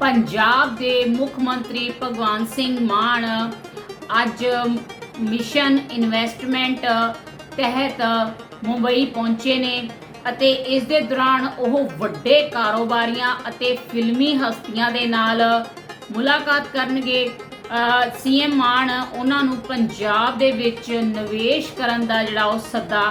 ਪੰਜਾਬ ਦੇ ਮੁੱਖ ਮੰਤਰੀ ਭਗਵੰਤ ਸਿੰਘ ਮਾਨ ਅੱਜ ਮਿਸ਼ਨ ਇਨਵੈਸਟਮੈਂਟ ਤਹਿਤ ਮੁੰਬਈ ਪਹੁੰਚੇ ਨੇ ਅਤੇ ਇਸ ਦੇ ਦੌਰਾਨ ਉਹ ਵੱਡੇ ਕਾਰੋਬਾਰੀਆਂ ਅਤੇ ਫਿਲਮੀ ਹਸਤੀਆਂ ਦੇ ਨਾਲ ਮੁਲਾਕਾਤ ਕਰਨਗੇ। ਸੀਐਮ ਮਾਨ ਉਹਨਾਂ ਨੂੰ ਪੰਜਾਬ ਦੇ ਵਿੱਚ ਨਿਵੇਸ਼ ਕਰਨ ਦਾ ਜਿਹੜਾ ਉਹ ਸੱਦਾ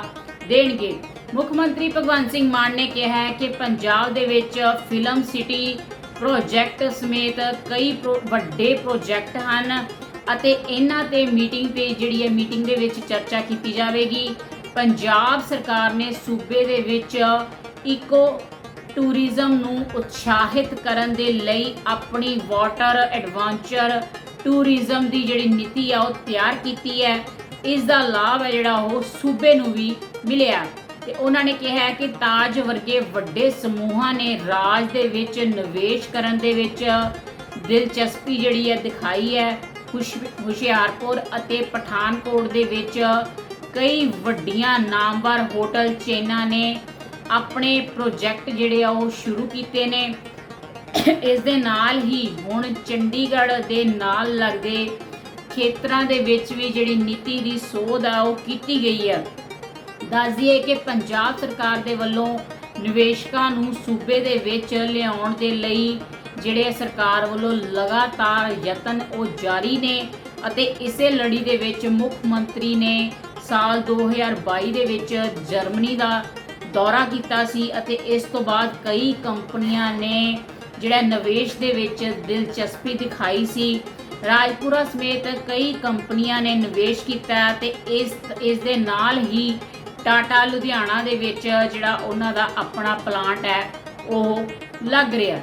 ਦੇਣਗੇ। ਮੁੱਖ ਮੰਤਰੀ ਭਗਵੰਤ ਸਿੰਘ ਮਾਨ ਨੇ ਕਿਹਾ ਹੈ ਕਿ ਪੰਜਾਬ ਦੇ ਵਿੱਚ ਫਿਲਮ ਸਿਟੀ ਪ੍ਰੋਜੈਕਟ ਸਮੇਤ ਕਈ ਪ੍ਰੋ- ਵੱਡੇ ਪ੍ਰੋਜੈਕਟ ਹਨ ਅਤੇ ਇਹਨਾਂ ਤੇ ਮੀਟਿੰਗ ਤੇ ਜਿਹੜੀ ਹੈ ਮੀਟਿੰਗ ਦੇ ਵਿੱਚ ਚਰਚਾ ਕੀਤੀ ਜਾਵੇਗੀ। ਪੰਜਾਬ ਸਰਕਾਰ ਨੇ ਸੂਬੇ ਦੇ ਵਿੱਚ ਇਕੋ ਟੂਰਿਜ਼ਮ ਨੂੰ ਉਤਸ਼ਾਹਿਤ ਕਰਨ ਦੇ ਲਈ ਆਪਣੀ ਵਾਟਰ ਐਡਵੈਂਚਰ ਟੂਰਿਜ਼ਮ ਦੀ ਜਿਹੜੀ ਨੀਤੀ ਆ ਉਹ ਤਿਆਰ ਕੀਤੀ ਹੈ। ਇਸ ਦਾ ਲਾਭ ਹੈ ਜਿਹੜਾ ਉਹ ਸੂਬੇ ਨੂੰ ਵੀ ਮਿਲਿਆ। ਤੇ ਉਹਨਾਂ ਨੇ ਕਿਹਾ ਕਿ ਤਾਜ ਵਰਗੇ ਵੱਡੇ ਸਮੂਹਾਂ ਨੇ ਰਾਜ ਦੇ ਵਿੱਚ ਨਿਵੇਸ਼ ਕਰਨ ਦੇ ਵਿੱਚ ਦਿਲਚਸਪੀ ਜਿਹੜੀ ਹੈ ਦਿਖਾਈ ਹੈ। ਹੁਸ਼- ਹੁਸ਼ਿਆਰਪੁਰ ਅਤੇ ਪਠਾਨਕੋਟ ਦੇ ਵਿੱਚ ਕਈ ਵੱਡੀਆਂ ਨਾਮਵਰ ਹੋਟਲ ਚੇਨਾਂ ਨੇ ਆਪਣੇ ਪ੍ਰੋਜੈਕਟ ਜਿਹੜੇ ਆ ਉਹ ਸ਼ੁਰੂ ਕੀਤੇ ਨੇ। ਇਸ ਦੇ ਨਾਲ ਹੀ ਹੁਣ ਚੰਡੀਗੜ੍ਹ ਦੇ ਨਾਲ ਲੱਗਦੇ ਖੇਤਰਾਂ ਦੇ ਵਿੱਚ ਵੀ ਜਿਹੜੀ ਨੀਤੀ ਦੀ ਸੋਧ ਆ ਉਹ ਕੀਤੀ ਗਈ ਹੈ। ਦੱਸ ਦਈਏ ਕਿ ਪੰਜਾਬ ਸਰਕਾਰ ਦੇ ਵੱਲੋਂ ਨਿਵੇਸ਼ਕਾਂ ਨੂੰ ਸੂਬੇ ਦੇ ਵਿੱਚ ਲਿਆਉਣ ਦੇ ਲਈ ਜਿਹੜੇ ਸਰਕਾਰ ਵੱਲੋਂ ਲਗਾਤਾਰ ਯਤਨ ਉਹ ਜਾਰੀ ਨੇ ਅਤੇ ਇਸੇ ਲੜੀ ਦੇ ਵਿੱਚ ਮੁੱਖ ਮੰਤਰੀ ਨੇ ਸਾਲ 2022 ਦੇ ਵਿੱਚ ਜਰਮਨੀ ਦਾ ਦੌਰਾ ਕੀਤਾ ਸੀ ਅਤੇ ਇਸ ਤੋਂ ਬਾਅਦ ਕਈ ਕੰਪਨੀਆਂ ਨੇ ਜਿਹੜਾ ਨਿਵੇਸ਼ ਦੇ ਵਿੱਚ ਦਿਲਚਸਪੀ ਦਿਖਾਈ ਸੀ। ਰਾਜਪੁਰਾ ਸਮੇਤ ਕਈ ਕੰਪਨੀਆਂ ਨੇ ਨਿਵੇਸ਼ ਕੀਤਾ ਹੈ ਤੇ ਇਸ ਇਸ ਦੇ ਨਾਲ ਹੀ ਟਾਟਾ ਲੁਧਿਆਣਾ ਦੇ ਵਿੱਚ ਜਿਹੜਾ ਉਹਨਾਂ ਦਾ ਆਪਣਾ ਪਲਾਂਟ ਹੈ ਉਹ ਲੱਗ ਰਿਹਾ।